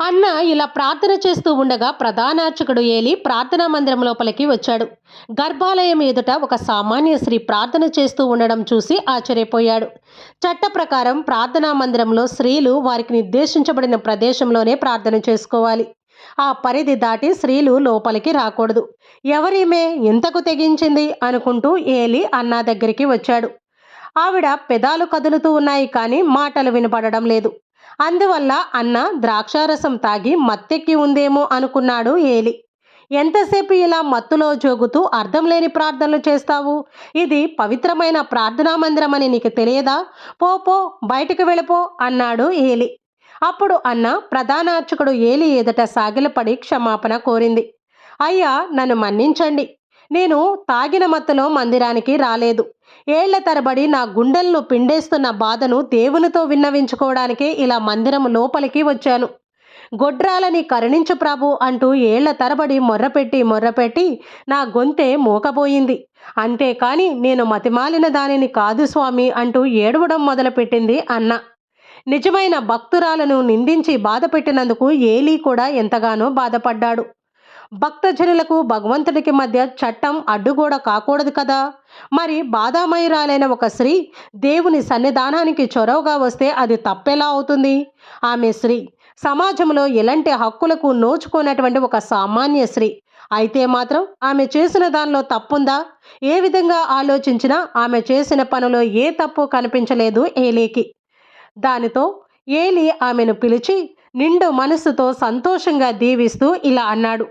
అన్న ఇలా ప్రార్థన చేస్తూ ఉండగా ప్రధానార్చకుడు ఏలి ప్రార్థనా మందిరం లోపలికి వచ్చాడు. గర్భాలయం ఎదుట ఒక సామాన్య స్త్రీ ప్రార్థన చేస్తూ ఉండడం చూసి ఆశ్చర్యపోయాడు. చట్ట ప్రకారం ప్రార్థనా మందిరంలో స్త్రీలు వారికి నిర్దేశించబడిన ప్రదేశంలోనే ప్రార్థన చేసుకోవాలి. ఆ పరిధి దాటి స్త్రీలు లోపలికి రాకూడదు. ఎవరీమే ఇంతకు తెగించింది అనుకుంటూ ఏలి అన్నా దగ్గరికి వచ్చాడు. ఆవిడ పెదాలు కదులుతూ ఉన్నాయి కానీ మాటలు వినపడడం లేదు. అందువల్ల అన్న ద్రాక్షారసం తాగి మత్తెక్కి ఉందేమో అనుకున్నాడు ఏలి. ఎంతసేపు ఇలా మత్తులో జోగుతూ అర్థం లేని ప్రార్థనలు చేస్తావు? ఇది పవిత్రమైన ప్రార్థనా మందిరం అని నీకు తెలియదా? పో పో బయటకు వెళ్ళిపో అన్నాడు ఏలి. అప్పుడు అన్న ప్రధానార్చకుడు ఏలి ఎదుట సాగిలపడి క్షమాపణ కోరింది. అయ్యా నన్ను మన్నించండి. నేను తాగిన మత్తులో మందిరానికి రాలేదు. ఏళ్ళ తరబడి నా గుండెలను పిండేస్తున్న బాధను దేవునితో విన్నవించుకోవడానికే ఇలా మందిరం లోపలికి వచ్చాను. గొడ్రాలని కరుణించు ప్రభు అంటూ ఏళ్ళ తరబడి మొర్రపెట్టి మొర్రపెట్టి నా గొంతే మూకపోయింది అంతేకాని నేను మతిమాలిన దానిని కాదు స్వామి అంటూ ఏడవడం మొదలుపెట్టింది అన్న. నిజమైన భక్తురాలను నిందించి బాధపెట్టినందుకు ఏలీ కూడా ఎంతగానో బాధపడ్డాడు. భక్తజనులకు భగవంతుడికి మధ్య చట్టం అడ్డుగోడ కాకూడదు కదా? మరి బాధామయురాలైన ఒక స్త్రీ దేవుని సన్నిధానానికి చొరవగా వస్తే అది తప్పెలా అవుతుంది? ఆమె స్త్రీ సమాజంలో ఎలాంటి హక్కులకు నోచుకోనటువంటి ఒక సామాన్య స్త్రీ. అయితే మాత్రం ఆమె చేసిన దానిలో తప్పుందా? ఏ విధంగా ఆలోచించినా ఆమె చేసిన పనిలో ఏ తప్పు కనిపించలేదు ఏలీకి. దానితో ఏలి ఆమెను పిలిచి నిండు మనసుతో సంతోషంగా దీవిస్తూ ఇలా అన్నాడు.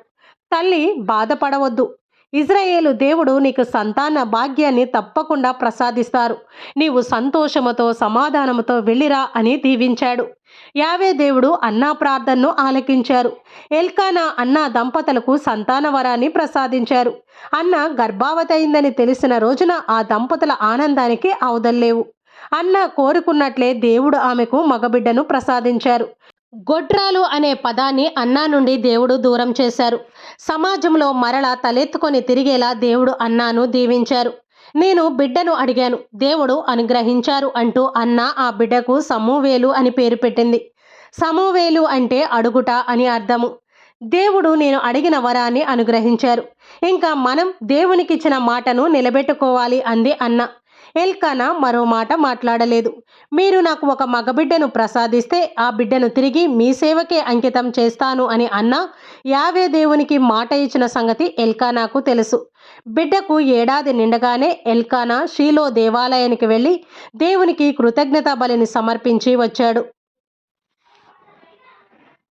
తల్లి బాధపడవద్దు. ఇజ్రాయేలు దేవుడు నీకు సంతాన భాగ్యాన్ని తప్పకుండా ప్రసాదిస్తారు. నీవు సంతోషముతో సమాధానముతో వెళ్ళిరా అని దీవించాడు. యావే దేవుడు అన్నా ప్రార్థనను ఆలకించారు. ఎల్కానా అన్నా దంపతులకు సంతాన వరాన్ని ప్రసాదించారు. అన్న గర్భావతి అయిందని తెలిసిన రోజున ఆ దంపతుల ఆనందానికి అవదల్లేవు అన్న కోరుకున్నట్లే దేవుడు ఆమెకు మగబిడ్డను ప్రసాదించారు. గొడ్రాలు అనే పదాన్ని అన్నా నుండి దేవుడు దూరం చేశారు. సమాజంలో మరల తలెత్తుకొని తిరిగేలా దేవుడు అన్నాను దీవించారు. నేను బిడ్డను అడిగాను దేవుడు అనుగ్రహించారు అంటూ అన్న ఆ బిడ్డకు సమూవేలు అని పేరు పెట్టింది. సమూవేలు అంటే అడుగుట అని అర్థము. దేవుడు నేను అడిగిన వరాన్ని అనుగ్రహించారు. ఇంకా మనం దేవునికిచ్చిన మాటను నిలబెట్టుకోవాలి అంది అన్న. ఎల్కానా మరో మాట మాట్లాడలేదు. మీరు నాకు ఒక మగబిడ్డను ప్రసాదిస్తే ఆ బిడ్డను తిరిగి మీ సేవకే అంకితం చేస్తాను అని అన్న యావే దేవునికి మాట ఇచ్చిన సంగతి ఎల్కానాకు తెలుసు. బిడ్డకు ఏడాది నిండగానే ఎల్కానా షీలో దేవాలయానికి వెళ్ళి దేవునికి కృతజ్ఞతా బలిని సమర్పించి వచ్చాడు.